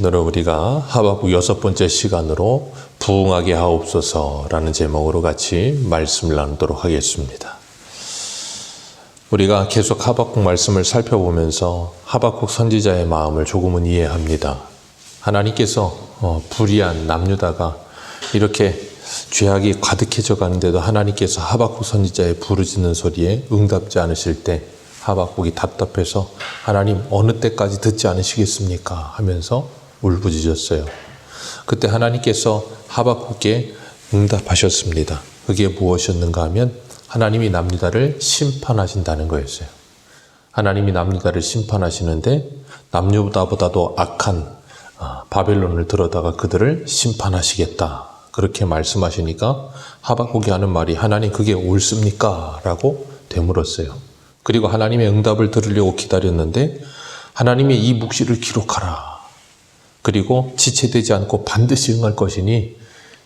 오늘은 우리가 하박국 여섯 번째 시간으로 부흥하게 하옵소서라는 제목으로 같이 말씀을 나누도록 하겠습니다. 우리가 계속 하박국 말씀을 살펴보면서 하박국 선지자의 마음을 조금은 이해합니다. 하나님께서 어, 불의한 남유다가 이렇게 죄악이 가득해져 가는데도 하나님께서 하박국 선지자의 부르짖는 소리에 응답지 않으실 때 하박국이 답답해서 하나님 어느 때까지 듣지 않으시겠습니까? 하면서 울부짖었어요. 그때 하나님께서 하박국께 응답하셨습니다. 그게 무엇이었는가 하면 하나님이 남유다를 심판하신다는 거였어요. 하나님이 남유다를 심판하시는데 남유다보다도 악한 아, 바벨론을 들어다가 그들을 심판하시겠다. 그렇게 말씀하시니까 하박국이 하는 말이 하나님 그게 옳습니까? 라고 되물었어요. 그리고 하나님의 응답을 들으려고 기다렸는데 하나님의 이 묵시를 기록하라. 그리고 지체되지 않고 반드시 응할 것이니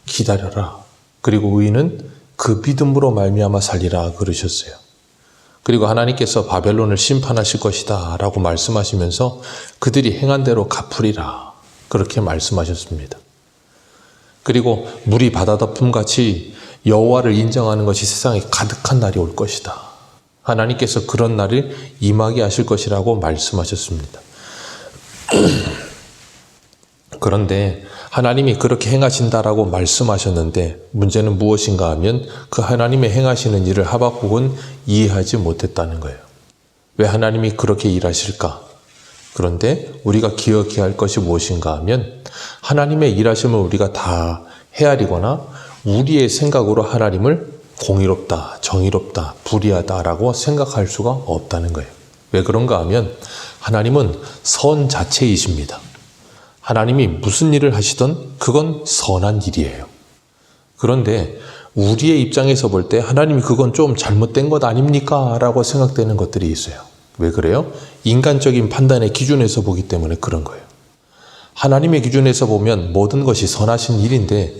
기다려라. 그리고 의인은 그 믿음으로 말미암아 살리라 그러셨어요. 그리고 하나님께서 바벨론을 심판하실 것이다 라고 말씀하시면서 그들이 행한 대로 갚으리라 그렇게 말씀하셨습니다. 그리고 물이 바다 덮음 같이 여호와를 인정하는 것이 세상에 가득한 날이 올 것이다. 하나님께서 그런 날을 임하게 하실 것이라고 말씀하셨습니다. 그런데 하나님이 그렇게 행하신다라고 말씀하셨는데 문제는 무엇인가 하면 그 하나님의 행하시는 일을 하박국은 이해하지 못했다는 거예요. 왜 하나님이 그렇게 일하실까? 그런데 우리가 기억해야 할 것이 무엇인가 하면 하나님의 일하심을 우리가 다 헤아리거나 우리의 생각으로 하나님을 공의롭다, 정의롭다, 불의하다라고 생각할 수가 없다는 거예요. 왜 그런가 하면 하나님은 선 자체이십니다. 하나님이 무슨 일을 하시던 그건 선한 일이에요. 그런데 우리의 입장에서 볼 때 하나님이 그건 좀 잘못된 것 아닙니까? 라고 생각되는 것들이 있어요. 왜 그래요? 인간적인 판단의 기준에서 보기 때문에 그런 거예요. 하나님의 기준에서 보면 모든 것이 선하신 일인데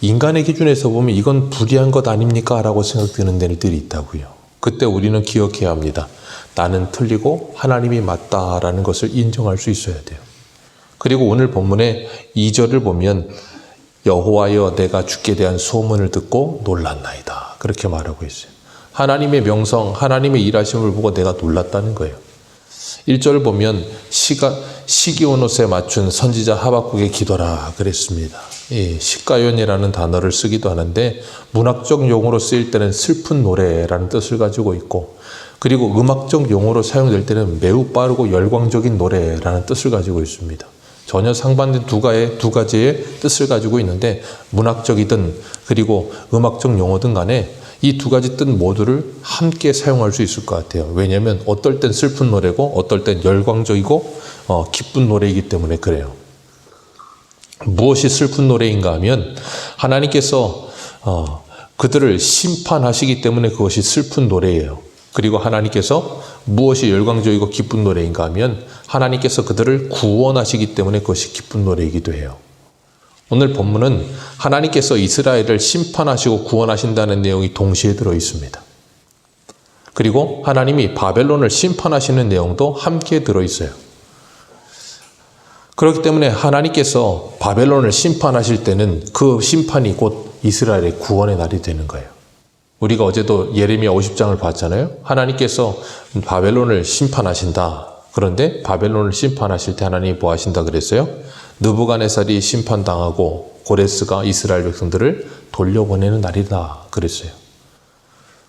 인간의 기준에서 보면 이건 불의한 것 아닙니까? 라고 생각되는 데들이 있다고요. 그때 우리는 기억해야 합니다. 나는 틀리고 하나님이 맞다라는 것을 인정할 수 있어야 돼요. 그리고 오늘 본문의 2절을 보면 여호와여 내가 주께 대한 소문을 듣고 놀랐나이다. 그렇게 말하고 있어요. 하나님의 명성, 하나님의 일하심을 보고 내가 놀랐다는 거예요. 1절을 보면 시가, 시기온 옷에 맞춘 선지자 하박국의 기도라 그랬습니다. 예, 시가연이라는 단어를 쓰기도 하는데 문학적 용어로 쓰일 때는 슬픈 노래라는 뜻을 가지고 있고 그리고 음악적 용어로 사용될 때는 매우 빠르고 열광적인 노래라는 뜻을 가지고 있습니다. 전혀 상반된 두 가지의, 두 가지의 뜻을 가지고 있는데 문학적이든 그리고 음악적 용어든 간에 이 두 가지 뜻 모두를 함께 사용할 수 있을 것 같아요. 왜냐하면 어떨 땐 슬픈 노래고 어떨 땐 열광적이고 어, 기쁜 노래이기 때문에 그래요. 무엇이 슬픈 노래인가 하면 하나님께서 어, 그들을 심판하시기 때문에 그것이 슬픈 노래예요. 그리고 하나님께서 무엇이 열광적이고 기쁜 노래인가 하면 하나님께서 그들을 구원하시기 때문에 그것이 기쁜 노래이기도 해요. 오늘 본문은 하나님께서 이스라엘을 심판하시고 구원하신다는 내용이 동시에 들어 있습니다. 그리고 하나님이 바벨론을 심판하시는 내용도 함께 들어 있어요. 그렇기 때문에 하나님께서 바벨론을 심판하실 때는 그 심판이 곧 이스라엘의 구원의 날이 되는 거예요. 우리가 어제도 예레미야 50장을 봤잖아요. 하나님께서 바벨론을 심판하신다. 그런데 바벨론을 심판하실 때 하나님이 뭐 하신다 그랬어요? 느부갓네살이 심판당하고 고레스가 이스라엘 백성들을 돌려보내는 날이다 그랬어요.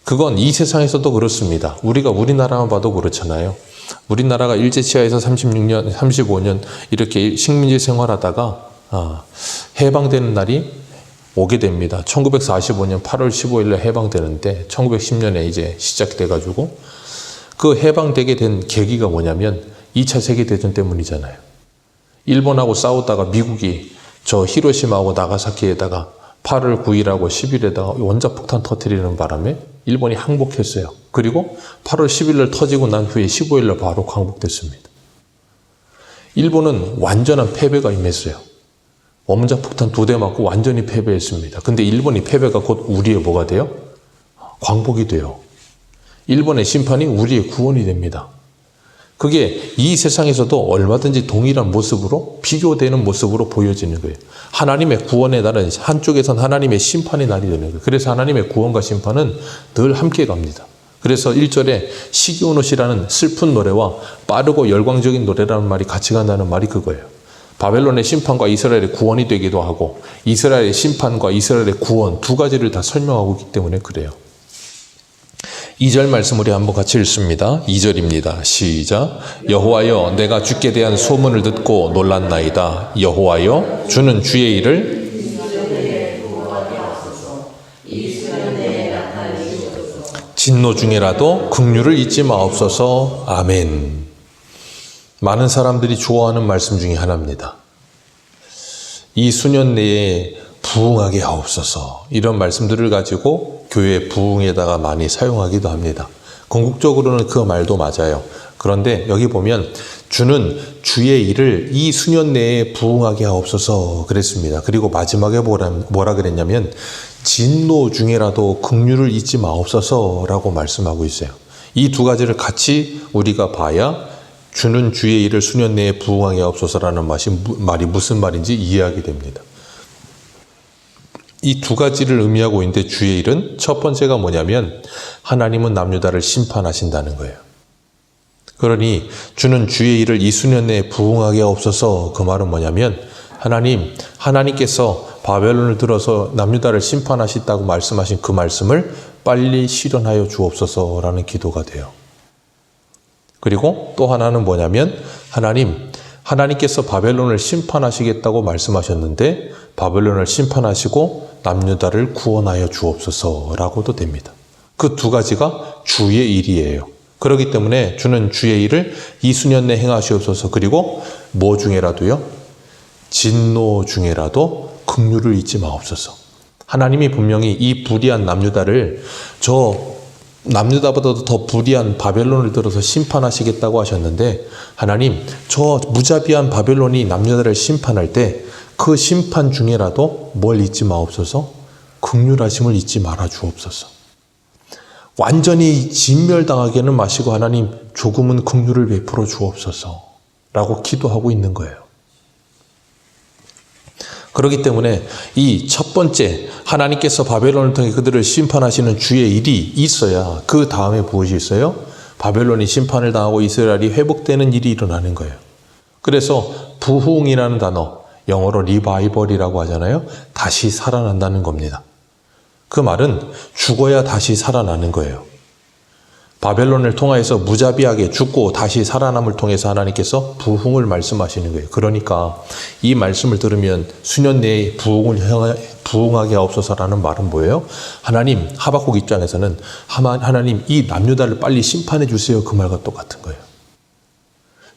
그건 이 세상에서도 그렇습니다. 우리가 우리나라만 봐도 그렇잖아요. 우리나라가 일제 치하에서 36년, 35년 이렇게 식민지 생활하다가 아, 해방되는 날이 오게 됩니다. 1945년 8월 15일에 해방되는데 1910년에 이제 시작돼 가지고 그 해방되게 된 계기가 뭐냐면 2차 세계 대전 때문이잖아요. 일본하고 싸우다가 미국이 저 히로시마하고 나가사키에다가 8월 9일하고 10일에다가 원자폭탄 터트리는 바람에 일본이 항복했어요. 그리고 8월 10일날 터지고 난 후에 15일날 바로 광복됐습니다. 일본은 완전한 패배가 임했어요. 원자 폭탄 두 대 맞고 완전히 패배했습니다. 근데 일본이 패배가 곧 우리의 뭐가 돼요? 광복이 돼요. 일본의 심판이 우리의 구원이 됩니다. 그게 이 세상에서도 얼마든지 동일한 모습으로 비교되는 모습으로 보여지는 거예요. 하나님의 구원의 날은 한쪽에선 하나님의 심판의 날이 되는 거예요. 그래서 하나님의 구원과 심판은 늘 함께 갑니다. 그래서 1절에 시기오노시라는 슬픈 노래와 빠르고 열광적인 노래라는 말이 같이 간다는 말이 그거예요. 바벨론의 심판과 이스라엘의 구원이 되기도 하고 이스라엘의 심판과 이스라엘의 구원 두 가지를 다 설명하고 있기 때문에 그래요. 2절 말씀 우리 한번 같이 읽습니다. 2절입니다. 시작. 여호와여 내가 주께 대한 소문을 듣고 놀랐나이다. 여호와여 주는 주의 일을 진노 중에라도 긍휼을 잊지 마옵소서. 아멘. 많은 사람들이 좋아하는 말씀 중에 하나입니다. 이 수년 내에 부흥하게 하옵소서. 이런 말씀들을 가지고 교회 부흥에다가 많이 사용하기도 합니다. 궁극적으로는 그 말도 맞아요. 그런데 여기 보면 주는 주의 일을 이 수년 내에 부흥하게 하옵소서 그랬습니다. 그리고 마지막에 뭐라, 뭐라 그랬냐면 진노 중에라도 긍휼을 잊지 마옵소서라고 말씀하고 있어요. 이 두 가지를 같이 우리가 봐야 주는 주의 일을 수년 내에 부흥하게 하옵소서라는 말이 무슨 말인지 이해하게 됩니다. 이 두 가지를 의미하고 있는데 주의 일은 첫 번째가 뭐냐면 하나님은 남유다를 심판하신다는 거예요. 그러니 주는 주의 일을 이 수년 내에 부흥하게 하옵소서 그 말은 뭐냐면 하나님 하나님께서 바벨론을 들어서 남유다를 심판하셨다고 말씀하신 그 말씀을 빨리 실현하여 주옵소서라는 기도가 돼요. 그리고 또 하나는 뭐냐면 하나님 하나님께서 바벨론을 심판하시겠다고 말씀하셨는데 바벨론을 심판하시고 남유다를 구원하여 주옵소서라고도 됩니다. 그 두 가지가 주의 일이에요. 그렇기 때문에 주는 주의 일을 이 수년 내 행하시옵소서 그리고 뭐 중에라도요 진노 중에라도 긍휼을 잊지 마옵소서. 하나님이 분명히 이 불의한 남유다를 저 남유다보다도 더 불의한 바벨론을 들어서 심판하시겠다고 하셨는데 하나님 저 무자비한 바벨론이 남유다를 심판할 때 그 심판 중에라도 뭘 잊지 마옵소서 극률하심을 잊지 말아 주옵소서 완전히 진멸당하게는 마시고 하나님 조금은 극률을 베풀어 주옵소서 라고 기도하고 있는 거예요. 그렇기 때문에 이 첫 번째 하나님께서 바벨론을 통해 그들을 심판하시는 주의 일이 있어야 그 다음에 무엇이 있어요? 바벨론이 심판을 당하고 이스라엘이 회복되는 일이 일어나는 거예요. 그래서 부흥이라는 단어 영어로 리바이벌이라고 하잖아요. 다시 살아난다는 겁니다. 그 말은 죽어야 다시 살아나는 거예요. 바벨론을 통하여서 무자비하게 죽고 다시 살아남을 통해서 하나님께서 부흥을 말씀하시는 거예요. 그러니까 이 말씀을 들으면 수년 내에 부흥을 부흥하게 하옵소서라는 말은 뭐예요? 하나님 하박국 입장에서는 하나님 이 남유다를 빨리 심판해 주세요. 그 말과 똑같은 거예요.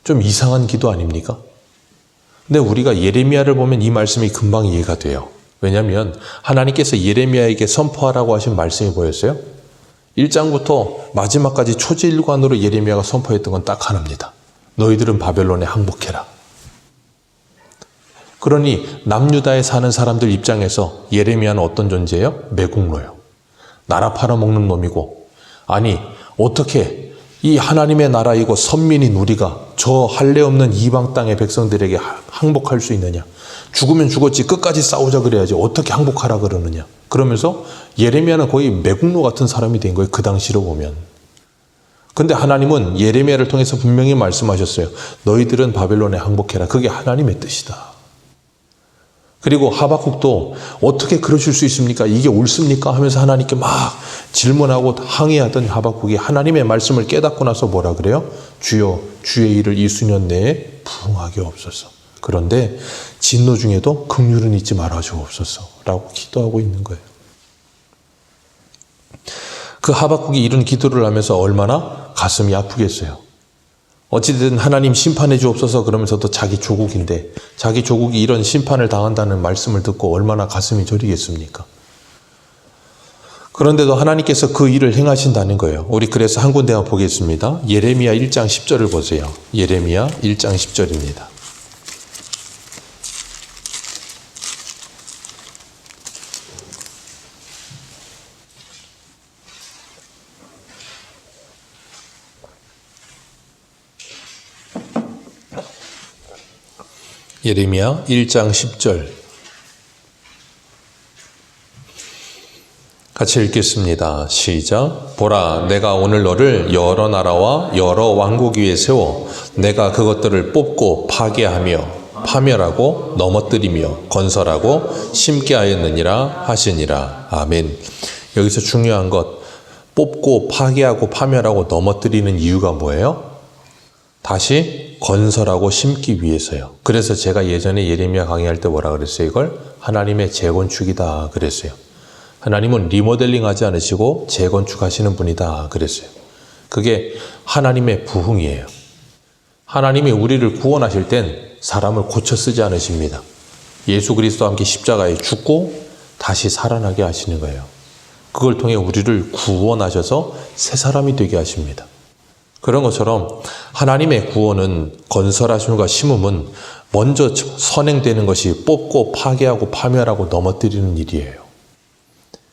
좀 이상한 기도 아닙니까? 근데 우리가 예레미야를 보면 이 말씀이 금방 이해가 돼요. 왜냐하면 하나님께서 예레미야에게 선포하라고 하신 말씀이 보였어요. 1장부터 마지막까지 초지일관으로 예레미야가 선포했던 건 딱 하나입니다. 너희들은 바벨론에 항복해라. 그러니 남유다에 사는 사람들 입장에서 예레미야는 어떤 존재예요? 매국노예요. 나라 팔아먹는 놈이고 아니 어떻게 이 하나님의 나라이고 선민인 우리가 저 할례 없는 이방 땅의 백성들에게 항복할 수 있느냐? 죽으면 죽었지 끝까지 싸우자 그래야지 어떻게 항복하라 그러느냐? 그러면서 예레미야는 거의 매국노 같은 사람이 된 거예요. 그 당시로 보면. 근데 하나님은 예레미야를 통해서 분명히 말씀하셨어요. 너희들은 바벨론에 항복해라. 그게 하나님의 뜻이다. 그리고 하박국도 어떻게 그러실 수 있습니까? 이게 옳습니까? 하면서 하나님께 막 질문하고 항의하던 하박국이 하나님의 말씀을 깨닫고 나서 뭐라 그래요? 주여 주의 일을 이 수년 내에 부흥하게 없어서. 그런데 진노 중에도 긍휼은 잊지 말아 주옵소서 라고 기도하고 있는 거예요. 그 하박국이 이런 기도를 하면서 얼마나 가슴이 아프겠어요. 어찌든 하나님 심판해 주옵소서 그러면서도 자기 조국인데 자기 조국이 이런 심판을 당한다는 말씀을 듣고 얼마나 가슴이 저리겠습니까? 그런데도 하나님께서 그 일을 행하신다는 거예요. 우리 그래서 한 군데만 보겠습니다. 예레미야 1장 10절을 보세요. 예레미야 1장 10절입니다. 예레미야 1장 10절 같이 읽겠습니다. 시작. 보라, 내가 오늘 너를 여러 나라와 여러 왕국 위에 세워 내가 그것들을 뽑고 파괴하며 파멸하고 넘어뜨리며 건설하고 심게 하였느니라 하시니라. 아멘. 여기서 중요한 것 뽑고 파괴하고 파멸하고 넘어뜨리는 이유가 뭐예요? 다시 건설하고 심기 위해서요. 그래서 제가 예전에 예레미야 강의할 때 뭐라 그랬어요? 이걸 하나님의 재건축이다 그랬어요. 하나님은 리모델링 하지 않으시고 재건축 하시는 분이다 그랬어요. 그게 하나님의 부흥이에요. 하나님이 우리를 구원하실 땐 사람을 고쳐 쓰지 않으십니다. 예수 그리스도와 함께 십자가에 죽고 다시 살아나게 하시는 거예요. 그걸 통해 우리를 구원하셔서 새 사람이 되게 하십니다. 그런 것처럼 하나님의 구원은 건설하심과 심음은 먼저 선행되는 것이 뽑고 파괴하고 파멸하고 넘어뜨리는 일이에요.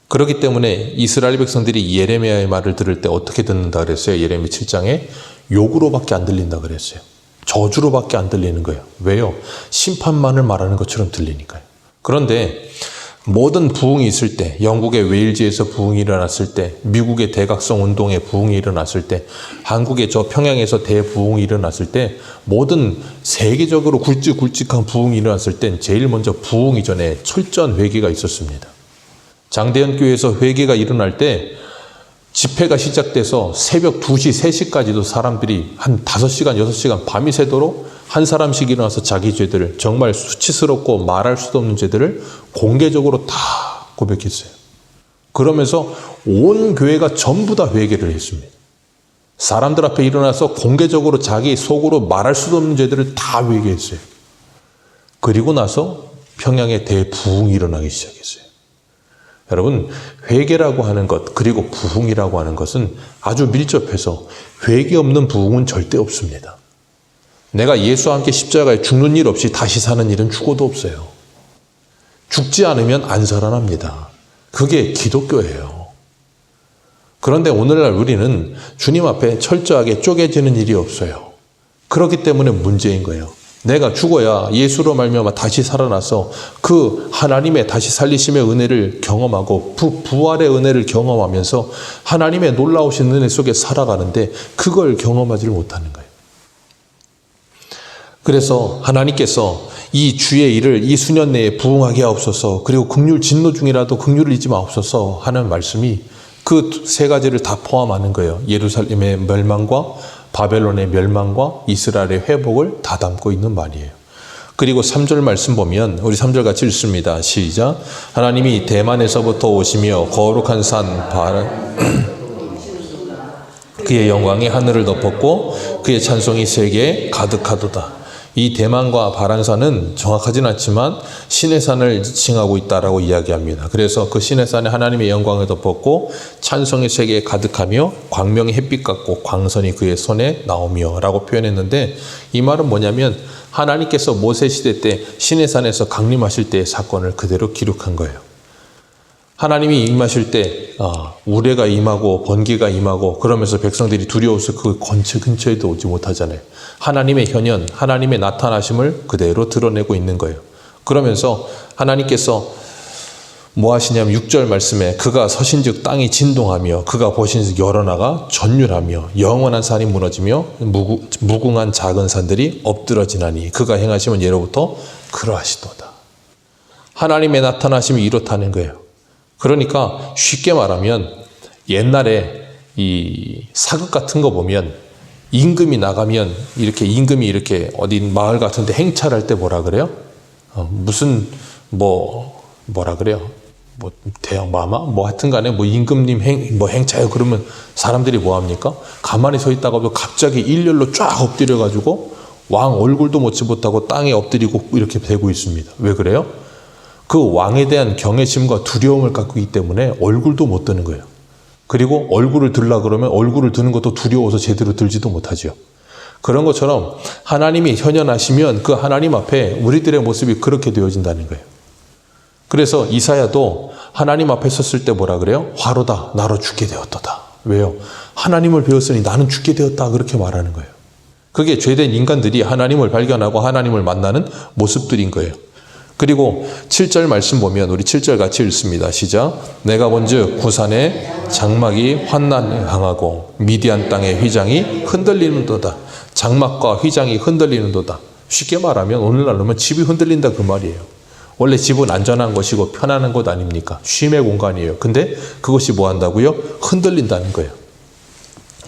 그렇기 때문에 이스라엘 백성들이 예레미야의 말을 들을 때 어떻게 듣는다 그랬어요? 예레미 7장에 욕으로밖에 안 들린다 그랬어요. 저주로밖에 안 들리는 거예요. 왜요? 심판만을 말하는 것처럼 들리니까요. 그런데 모든 부흥이 있을 때, 영국의 웨일즈에서 부흥이 일어났을 때, 미국의 대각성 운동에 부흥이 일어났을 때, 한국의 저 평양에서 대부흥이 일어났을 때, 모든 세계적으로 굵직굵직한 부흥이 일어났을 땐 제일 먼저 부흥 이전에 철저한 회개가 있었습니다. 장대현 교회에서 회개가 일어날 때 집회가 시작돼서 새벽 2시, 3시까지도 사람들이 한 5시간, 6시간 밤이 새도록 한 사람씩 일어나서 자기 죄들을 정말 수치스럽고 말할 수도 없는 죄들을 공개적으로 다 고백했어요. 그러면서 온 교회가 전부 다 회개를 했습니다. 사람들 앞에 일어나서 공개적으로 자기 속으로 말할 수도 없는 죄들을 다 회개했어요. 그리고 나서 평양에 대부흥이 일어나기 시작했어요. 여러분, 회개라고 하는 것, 그리고 부흥이라고 하는 것은 아주 밀접해서 회개 없는 부흥은 절대 없습니다. 내가 예수와 함께 십자가에 죽는 일 없이 다시 사는 일은 죽어도 없어요. 죽지 않으면 안 살아납니다. 그게 기독교예요. 그런데 오늘날 우리는 주님 앞에 철저하게 쪼개지는 일이 없어요. 그렇기 때문에 문제인 거예요. 내가 죽어야 예수로 말미암아 다시 살아나서 그 하나님의 다시 살리심의 은혜를 경험하고 부, 부활의 은혜를 경험하면서 하나님의 놀라우신 은혜 속에 살아가는데 그걸 경험하지를 못하는 거예요. 그래서 하나님께서 이 주의 일을 이 수년 내에 부응하게 하옵소서 그리고 극률 진노 중이라도 극률을 잊지 마옵소서 하는 말씀이 그 세 가지를 다 포함하는 거예요. 예루살렘의 멸망과 바벨론의 멸망과 이스라엘의 회복을 다 담고 있는 말이에요. 그리고 3절 말씀 보면 우리 3절 같이 읽습니다. 시작. 하나님이 대만에서부터 오시며 거룩한 산 바... 그의 영광이 하늘을 덮었고 그의 찬송이 세계에 가득하도다. 이 대만과 바란산은 정확하진 않지만 신의 산을 칭하고 있다라고 이야기합니다. 그래서 그 신의 산에 하나님의 영광을 덮었고 찬송의 세계에 가득하며 광명의 햇빛 같고 광선이 그의 손에 나오며라고 표현했는데 이 말은 뭐냐면 하나님께서 모세 시대 때 신의 산에서 강림하실 때의 사건을 그대로 기록한 거예요. 하나님이 임하실 때 아, 우레가 임하고 번개가 임하고 그러면서 백성들이 두려워서 그 건처 근처에도 오지 못하잖아요. 하나님의 현현, 하나님의 나타나심을 그대로 드러내고 있는 거예요. 그러면서 하나님께서 뭐 하시냐면 6절 말씀에 그가 서신즉 땅이 진동하며 그가 보신즉 여러 나가 전율하며 영원한 산이 무너지며 무궁 한 작은 산들이 엎드러지나니 그가 행하시면 예로부터 그러하시도다. 하나님의 나타나심이 이렇다는 거예요. 그러니까 쉽게 말하면 옛날에 이 사극 같은 거 보면 임금이 나가면 이렇게 임금이 이렇게 어디 마을 같은데 행차할 때 뭐라 그래요? 어, 무슨 뭐 뭐라 그래요? 뭐 대형 마마 뭐 하여튼간에 뭐 임금님 행 뭐 행차요 그러면 사람들이 뭐 합니까? 가만히 서 있다가도 갑자기 일렬로 쫙 엎드려 가지고 왕 얼굴도 못지 못하고 땅에 엎드리고 이렇게 되고 있습니다. 왜 그래요? 그 왕에 대한 경외심과 두려움을 갖고 있기 때문에 얼굴도 못 드는 거예요. 그리고 얼굴을 들라 그러면 얼굴을 드는 것도 두려워서 제대로 들지도 못하죠. 그런 것처럼 하나님이 현현하시면 그 하나님 앞에 우리들의 모습이 그렇게 되어진다는 거예요. 그래서 이사야도 하나님 앞에 섰을 때 뭐라 그래요? 화로다 나로 죽게 되었도다. 왜요? 하나님을 배웠으니 나는 죽게 되었다 그렇게 말하는 거예요. 그게 죄된 인간들이 하나님을 발견하고 하나님을 만나는 모습들인 거예요. 그리고 7절 말씀 보면 우리 7절 같이 읽습니다. 시작. 내가 본즉 구산의 장막이 환난하고 미디안 땅의 휘장이 흔들리는도다. 장막과 휘장이 흔들리는도다. 쉽게 말하면 오늘날로 면 집이 흔들린다 그 말이에요. 원래 집은 안전한 것이고 편안한 곳 아닙니까? 쉼의 공간이에요. 근데 그것이 뭐 한다고요? 흔들린다는 거예요.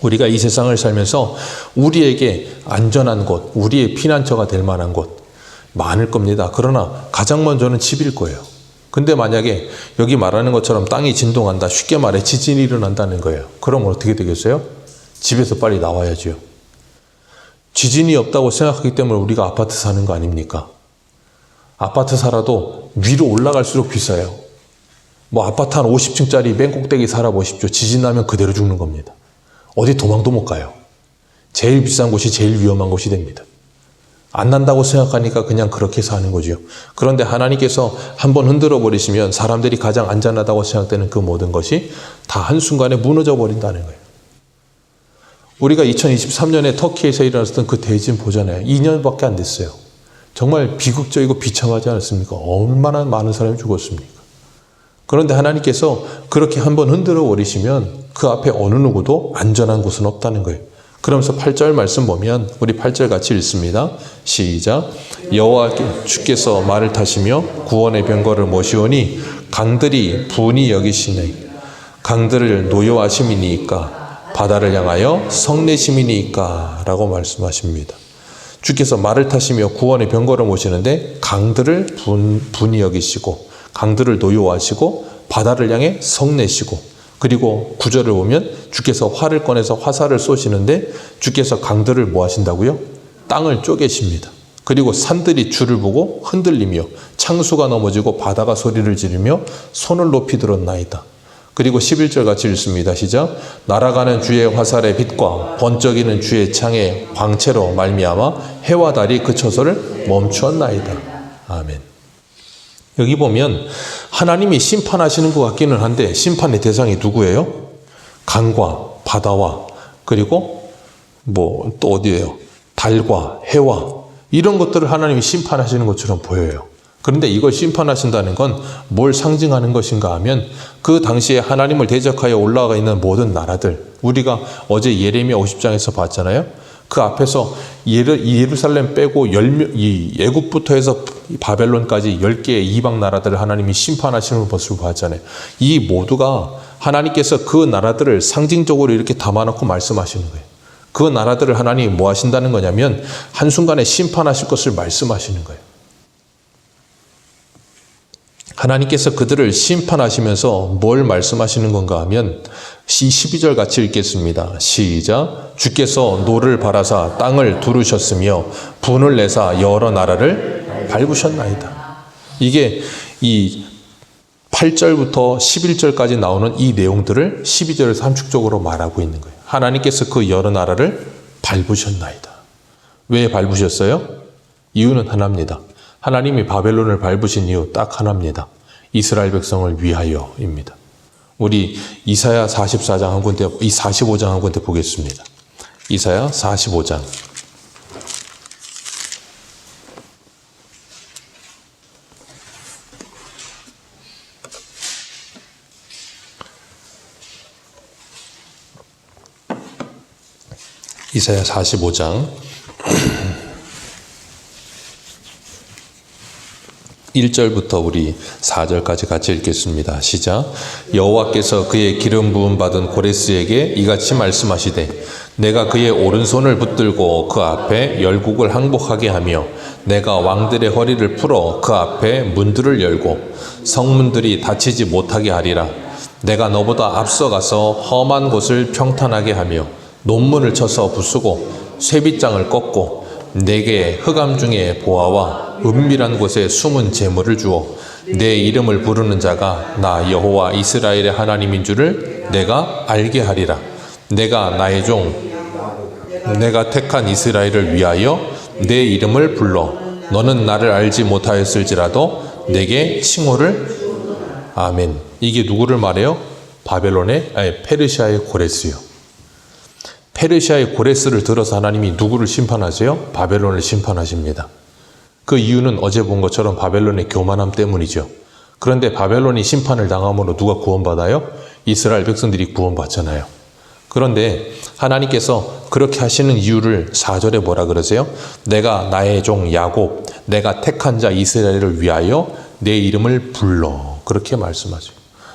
우리가 이 세상을 살면서 우리에게 안전한 곳, 우리의 피난처가 될 만한 곳 많을 겁니다. 그러나 가장 먼저는 집일 거예요. 근데 만약에 여기 말하는 것처럼 땅이 진동한다. 쉽게 말해 지진이 일어난다는 거예요. 그럼 어떻게 되겠어요? 집에서 빨리 나와야죠. 지진이 없다고 생각하기 때문에 우리가 아파트 사는 거 아닙니까? 아파트 살아도 위로 올라갈수록 비싸요. 뭐 아파트 한 50층짜리 맨 꼭대기 살아보십시오. 지진 나면 그대로 죽는 겁니다. 어디 도망도 못 가요. 제일 비싼 곳이 제일 위험한 곳이 됩니다. 안 난다고 생각하니까 그냥 그렇게 사는 거지요. 그런데 하나님께서 한번 흔들어 버리시면 사람들이 가장 안전하다고 생각되는 그 모든 것이 다 한순간에 무너져 버린다는 거예요. 우리가 2023년에 터키에서 일어났던 그 대진 보잖아요. 2년밖에 안 됐어요. 정말 비극적이고 비참하지 않았습니까? 얼마나 많은 사람이 죽었습니까? 그런데 하나님께서 그렇게 한번 흔들어 버리시면 그 앞에 어느 누구도 안전한 곳은 없다는 거예요. 그러면서 8절 말씀 보면 우리 8절 같이 읽습니다. 시작. 여호와 주께서 말을 타시며 구원의 병거를 모시오니 강들이 분이 여기시네. 강들을 노여하심이니까 바다를 향하여 성내심이니까 라고 말씀하십니다. 주께서 말을 타시며 구원의 병거를 모시는데 강들을 분, 분이 여기시고 강들을 노여하시고 바다를 향해 성내시고 그리고 구절을 보면 주께서 활을 꺼내서 화살을 쏘시는데 주께서 강들을 뭐 하신다고요? 땅을 쪼개십니다. 그리고 산들이 주를 보고 흔들리며 창수가 넘어지고 바다가 소리를 지르며 손을 높이 들었나이다. 그리고 11절 같이 읽습니다. 시작. 날아가는 주의 화살의 빛과 번쩍이는 주의 창의 광채로 말미암아 해와 달이 그 처소를 멈추었나이다. 아멘. 여기 보면 하나님이 심판하시는 것 같기는 한데 심판의 대상이 누구예요? 강과 바다와 그리고 뭐 또 어디예요? 달과 해와 이런 것들을 하나님이 심판하시는 것처럼 보여요. 그런데 이걸 심판하신다는 건 뭘 상징하는 것인가 하면 그 당시에 하나님을 대적하여 올라가 있는 모든 나라들 우리가 어제 예레미야 50장에서 봤잖아요. 그 앞에서 예루, 예루 살렘 빼고 열, 이 예굽부터 해서 바벨론까지 10개의 이방 나라들을 하나님이 심판하시는 것을 봤잖아요. 이 모두가 하나님께서 그 나라들을 상징적으로 이렇게 담아놓고 말씀하시는 거예요. 그 나라들을 하나님이 뭐 하신다는 거냐면 한순간에 심판하실 것을 말씀하시는 거예요. 하나님께서 그들을 심판하시면서 뭘 말씀하시는 건가 하면 12절 같이 읽겠습니다. 시작. 주께서 노를 바라사 땅을 두르셨으며 분을 내사 여러 나라를 밟으셨나이다. 이게 이 8절부터 11절까지 나오는 이 내용들을 12절에서 함축적으로 말하고 있는 거예요. 하나님께서 그 여러 나라를 밟으셨나이다. 왜 밟으셨어요? 이유는 하나입니다. 하나님이 바벨론을 밟으신 이유 딱 하나입니다. 이스라엘 백성을 위하여입니다. 우리 이사야 44장 한 군데, 이 45장 한 군데 보겠습니다. 이사야 45장. 이사야 45장 1절부터 우리 4절까지 같이 읽겠습니다. 시작. 여호와께서 그의 기름 부음 받은 고레스에게 이같이 말씀하시되 내가 그의 오른손을 붙들고 그 앞에 열국을 항복하게 하며 내가 왕들의 허리를 풀어 그 앞에 문들을 열고 성문들이 닫히지 못하게 하리라. 내가 너보다 앞서가서 험한 곳을 평탄하게 하며 논문을 쳐서 부수고 쇠빗장을 꺾고 내게 흑암 중에 보아와 은밀한 곳에 숨은 재물을 주어 내 이름을 부르는 자가 나 여호와 이스라엘의 하나님인 줄을 내가 알게 하리라. 내가 나의 종 내가 택한 이스라엘을 위하여 내 이름을 불러 너는 나를 알지 못하였을지라도 내게 칭호를 아멘. 이게 누구를 말해요? 바벨론의 아니 페르시아의 고레스요. 페르시아의 고레스를 들어서 하나님이 누구를 심판하세요? 바벨론을 심판하십니다. 그 이유는 어제 본 것처럼 바벨론의 교만함 때문이죠. 그런데 바벨론이 심판을 당함으로 누가 구원받아요? 이스라엘 백성들이 구원받잖아요. 그런데 하나님께서 그렇게 하시는 이유를 4절에 뭐라 그러세요? 내가 나의 종 야곱, 내가 택한 자 이스라엘을 위하여 내 이름을 불러. 그렇게 말씀하세요.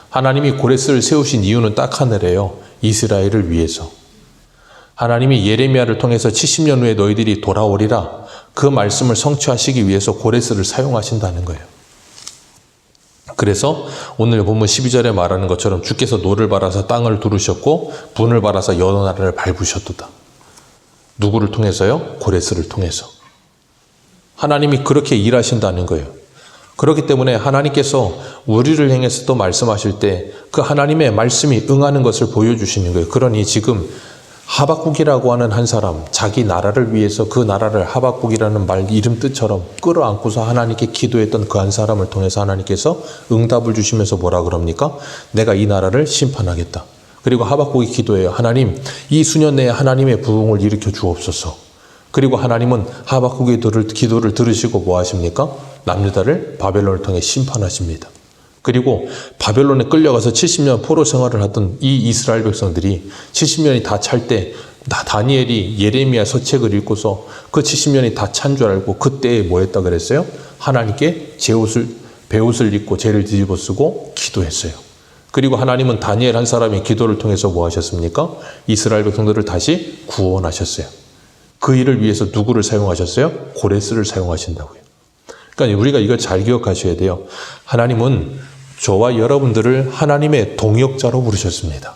하나님이 고레스를 세우신 이유는 딱 하나래요. 이스라엘을 위해서. 하나님이 예레미야를 통해서 70년 후에 너희들이 돌아오리라 그 말씀을 성취하시기 위해서 고레스를 사용하신다는 거예요. 그래서 오늘 본문 12절에 말하는 것처럼 주께서 노를 발아서 땅을 두르셨고 분을 발아서 여러 나라를 밟으셨도다. 누구를 통해서요? 고레스를 통해서. 하나님이 그렇게 일하신다는 거예요. 그렇기 때문에 하나님께서 우리를 향해서 또 말씀하실 때 그 하나님의 말씀이 응하는 것을 보여주시는 거예요. 그러니 지금 하박국이라고 하는 한 사람, 자기 나라를 위해서 그 나라를 하박국이라는 말 이름 뜻처럼 끌어안고서 하나님께 기도했던 그 한 사람을 통해서 하나님께서 응답을 주시면서 뭐라 그럽니까? 내가 이 나라를 심판하겠다. 그리고 하박국이 기도해요. 하나님, 이 수년 내에 하나님의 부흥을 일으켜 주옵소서. 그리고 하나님은 하박국의 기도를 들으시고 뭐 하십니까? 남유다를 바벨론을 통해 심판하십니다. 그리고 바벨론에 끌려가서 70년 포로 생활을 하던 이 이스라엘 백성들이 70년이 다 찰 때 다니엘이 예레미야 서책을 읽고서 그 70년이 다 찬 줄 알고 그때에 뭐 했다 그랬어요? 하나님께 제 옷을 배옷을 입고 죄를 뒤집어 쓰고 기도했어요. 그리고 하나님은 다니엘 한 사람의 기도를 통해서 뭐 하셨습니까? 이스라엘 백성들을 다시 구원하셨어요. 그 일을 위해서 누구를 사용하셨어요? 고레스를 사용하신다고요. 그러니까 우리가 이걸 잘 기억하셔야 돼요. 하나님은 저와 여러분들을 하나님의 동역자로 부르셨습니다.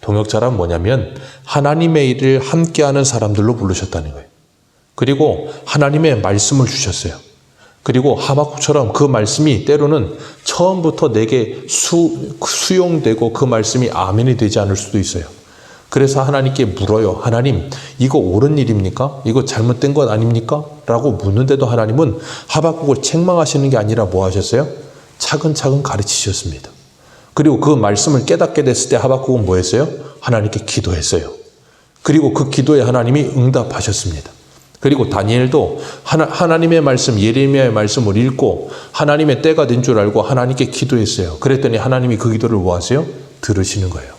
동역자란 뭐냐면 하나님의 일을 함께하는 사람들로 부르셨다는 거예요. 그리고 하나님의 말씀을 주셨어요. 그리고 하박국처럼 그 말씀이 때로는 처음부터 내게 수, 수용되고 그 말씀이 아멘이 되지 않을 수도 있어요. 그래서 하나님께 물어요. 하나님, 이거 옳은 일입니까? 이거 잘못된 것 아닙니까? 라고 묻는데도 하나님은 하박국을 책망하시는 게 아니라 뭐 하셨어요? 차근차근 가르치셨습니다. 그리고 그 말씀을 깨닫게 됐을 때 하박국은 뭐 했어요? 하나님께 기도했어요. 그리고 그 기도에 하나님이 응답하셨습니다. 그리고 다니엘도 하나, 님의 말씀, 예레미야의 말씀을 읽고 하나님의 때가 된 줄 알고 하나님께 기도했어요. 그랬더니 하나님이 그 기도를 뭐 하세요? 들으시는 거예요.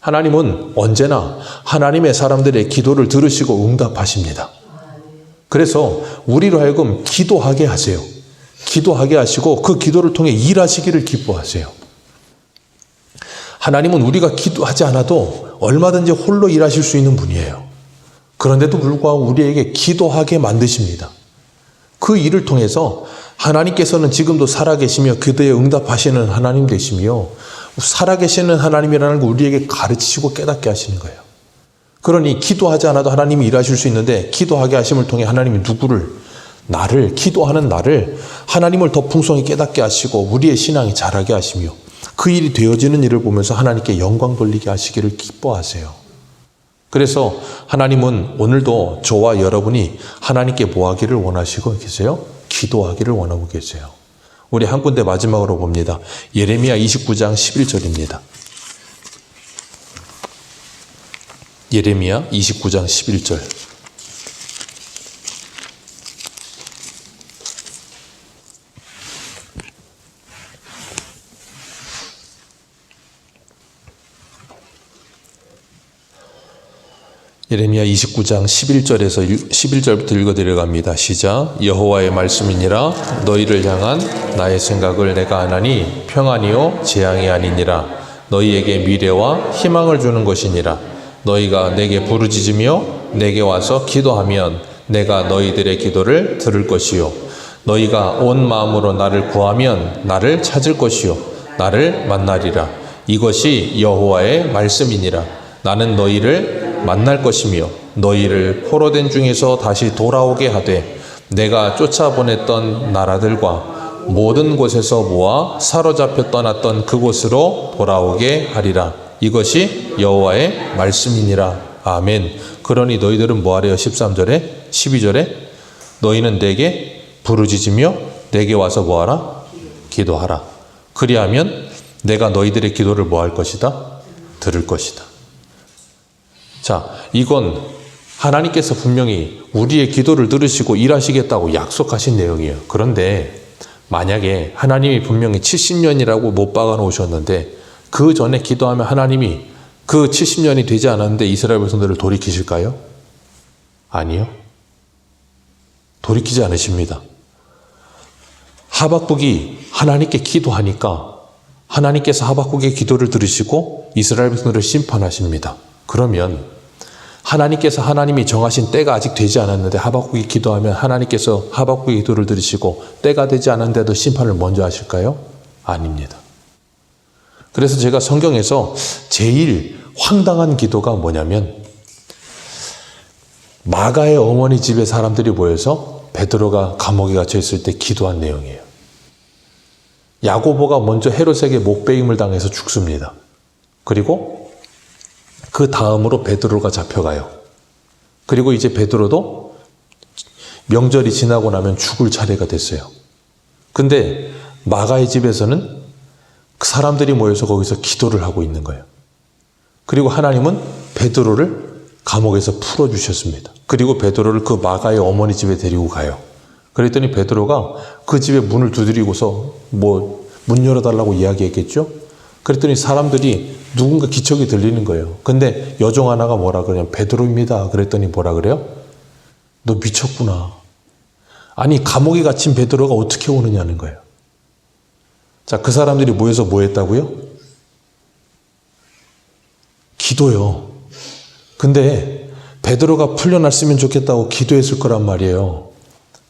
하나님은 언제나 하나님의 사람들의 기도를 들으시고 응답하십니다. 그래서 우리로 하여금 기도하게 하세요. 기도하게 하시고 그 기도를 통해 일하시기를 기뻐하세요. 하나님은 우리가 기도하지 않아도 얼마든지 홀로 일하실 수 있는 분이에요. 그런데도 불구하고 우리에게 기도하게 만드십니다. 그 일을 통해서 하나님께서는 지금도 살아계시며 그대에 응답하시는 하나님 되시며 살아계시는 하나님이라는 걸 우리에게 가르치시고 깨닫게 하시는 거예요. 그러니 기도하지 않아도 하나님이 일하실 수 있는데 기도하게 하심을 통해 하나님이 누구를 나를 기도하는 나를 하나님을 더 풍성히 깨닫게 하시고 우리의 신앙이 자라게 하시며 그 일이 되어지는 일을 보면서 하나님께 영광 돌리게 하시기를 기뻐하세요. 그래서 하나님은 오늘도 저와 여러분이 하나님께 뭐 하기를 원하시고 계세요? 기도하기를 원하고 계세요. 우리 한 군데 마지막으로 봅니다. 예레미야 29장 11절입니다. 예레미야 29장 11절. 예레미야 29장 11절에서 11절부터 읽어 드려갑니다. 시작. 여호와의 말씀이니라. 너희를 향한 나의 생각을 내가 하나니 평안이요 재앙이 아니니라. 너희에게 미래와 희망을 주는 것이니라. 너희가 내게 부르짖으며 내게 와서 기도하면 내가 너희들의 기도를 들을 것이요. 너희가 온 마음으로 나를 구하면 나를 찾을 것이요. 나를 만나리라. 이것이 여호와의 말씀이니라. 나는 너희를 만날 것이며 너희를 포로된 중에서 다시 돌아오게 하되 내가 쫓아보냈던 나라들과 모든 곳에서 모아 사로잡혀 떠났던 그곳으로 돌아오게 하리라. 이것이 여호와의 말씀이니라. 아멘. 그러니 너희들은 뭐하래요? 13절에 12절에 너희는 내게 부르짖으며 내게 와서 뭐하라? 기도하라. 그리하면 내가 너희들의 기도를 뭐할 것이다? 들을 것이다. 자, 이건 하나님께서 분명히 우리의 기도를 들으시고 일하시겠다고 약속하신 내용이에요. 그런데 만약에 하나님이 분명히 70년이라고 못 박아 놓으셨는데 그 전에 기도하면 하나님이 그 70년이 되지 않았는데 이스라엘 백성들을 돌이키실까요? 아니요. 돌이키지 않으십니다. 하박국이 하나님께 기도하니까 하나님께서 하박국의 기도를 들으시고 이스라엘 백성들을 심판하십니다. 그러면 하나님께서 하나님이 정하신 때가 아직 되지 않았는데 하박국이 기도하면 하나님께서 하박국의 기도를 들으시고 때가 되지 않았는데도 심판을 먼저 하실까요? 아닙니다. 그래서 제가 성경에서 제일 황당한 기도가 뭐냐면 마가의 어머니 집에 사람들이 모여서 베드로가 감옥에 갇혀 있을 때 기도한 내용이에요. 야고보가 먼저 헤롯에게 목베임을 당해서 죽습니다. 그리고 그 다음으로 베드로가 잡혀가요. 그리고 이제 베드로도 명절이 지나고 나면 죽을 차례가 됐어요. 근데 마가의 집에서는 그 사람들이 모여서 거기서 기도를 하고 있는 거예요. 그리고 하나님은 베드로를 감옥에서 풀어 주셨습니다. 그리고 베드로를 그 마가의 어머니 집에 데리고 가요. 그랬더니 베드로가 그 집에 문을 두드리고서 뭐 문 열어달라고 이야기했겠죠? 그랬더니 사람들이 누군가 기척이 들리는 거예요. 근데 여종 하나가 뭐라 그러냐면 베드로입니다. 그랬더니 뭐라 그래요? 너 미쳤구나. 아니 감옥에 갇힌 베드로가 어떻게 오느냐는 거예요. 자, 그 사람들이 모여서 뭐 했다고요? 기도요. 근데 베드로가 풀려났으면 좋겠다고 기도했을 거란 말이에요.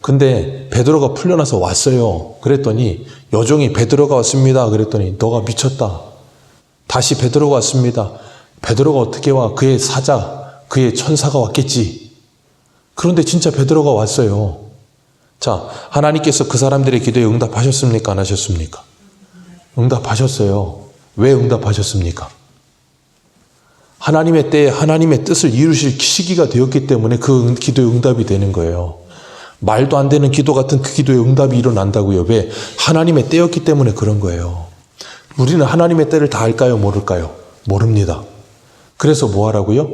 근데 베드로가 풀려나서 왔어요. 그랬더니 여종이 베드로가 왔습니다. 그랬더니 너가 미쳤다. 다시 베드로가 왔습니다. 베드로가 어떻게 와? 그의 사자, 그의 천사가 왔겠지. 그런데 진짜 베드로가 왔어요. 자, 하나님께서 그 사람들의 기도에 응답하셨습니까? 안 하셨습니까? 응답하셨어요. 왜 응답하셨습니까? 하나님의 때에 하나님의 뜻을 이루실 시기가 되었기 때문에 그 기도에 응답이 되는 거예요. 말도 안 되는 기도 같은 그 기도에 응답이 일어난다고요. 왜? 하나님의 때였기 때문에 그런 거예요. 우리는 하나님의 때를 다 알까요? 모를까요? 모릅니다. 그래서 뭐 하라고요?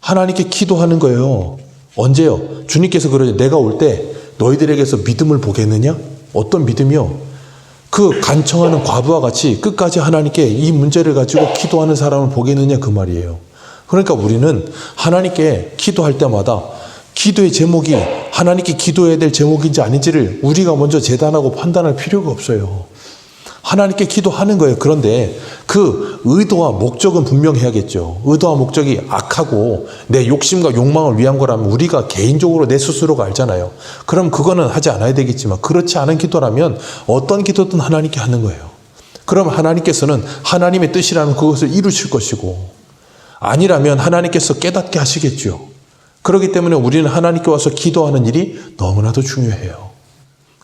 하나님께 기도하는 거예요. 언제요? 주님께서 그러죠. 내가 올 때 너희들에게서 믿음을 보겠느냐? 어떤 믿음이요? 그 간청하는 과부와 같이 끝까지 하나님께 이 문제를 가지고 기도하는 사람을 보겠느냐 그 말이에요. 그러니까 우리는 하나님께 기도할 때마다 기도의 제목이 하나님께 기도해야 될 제목인지 아닌지를 우리가 먼저 재단하고 판단할 필요가 없어요. 하나님께 기도하는 거예요. 그런데 그 의도와 목적은 분명해야겠죠. 의도와 목적이 악하고 내 욕심과 욕망을 위한 거라면 우리가 개인적으로 내 스스로가 알잖아요. 그럼 그거는 하지 않아야 되겠지만 그렇지 않은 기도라면 어떤 기도든 하나님께 하는 거예요. 그럼 하나님께서는 하나님의 뜻이라는 그것을 이루실 것이고 아니라면 하나님께서 깨닫게 하시겠죠. 그렇기 때문에 우리는 하나님께 와서 기도하는 일이 너무나도 중요해요.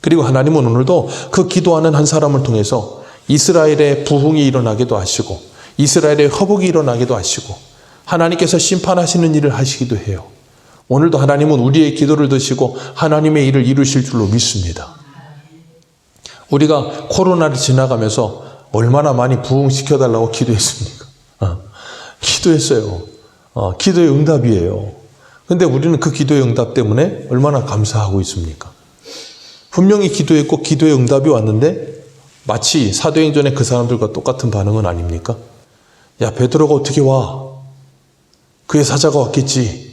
그리고 하나님은 오늘도 그 기도하는 한 사람을 통해서 이스라엘의 부흥이 일어나기도 하시고 이스라엘의 허복이 일어나기도 하시고 하나님께서 심판하시는 일을 하시기도 해요. 오늘도 하나님은 우리의 기도를 드시고 하나님의 일을 이루실 줄로 믿습니다. 우리가 코로나를 지나가면서 얼마나 많이 부흥시켜달라고 기도했습니까? 어, 기도했어요. 어, 기도의 응답이에요. 근데 우리는 그 기도의 응답 때문에 얼마나 감사하고 있습니까? 분명히 기도했고 기도의 응답이 왔는데 마치 사도행전의 그 사람들과 똑같은 반응은 아닙니까? 야 베드로가 어떻게 와? 그의 사자가 왔겠지.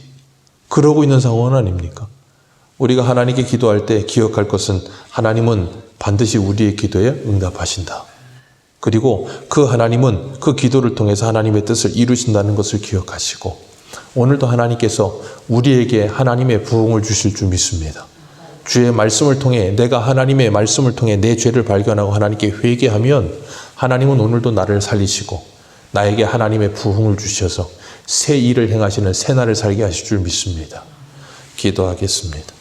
그러고 있는 상황은 아닙니까? 우리가 하나님께 기도할 때 기억할 것은 하나님은 반드시 우리의 기도에 응답하신다. 그리고 그 하나님은 그 기도를 통해서 하나님의 뜻을 이루신다는 것을 기억하시고 오늘도 하나님께서 우리에게 하나님의 부흥을 주실 줄 믿습니다. 주의 말씀을 통해 내가 하나님의 말씀을 통해 내 죄를 발견하고 하나님께 회개하면 하나님은 오늘도 나를 살리시고 나에게 하나님의 부흥을 주셔서 새 일을 행하시는 새 날을 살게 하실 줄 믿습니다. 기도하겠습니다.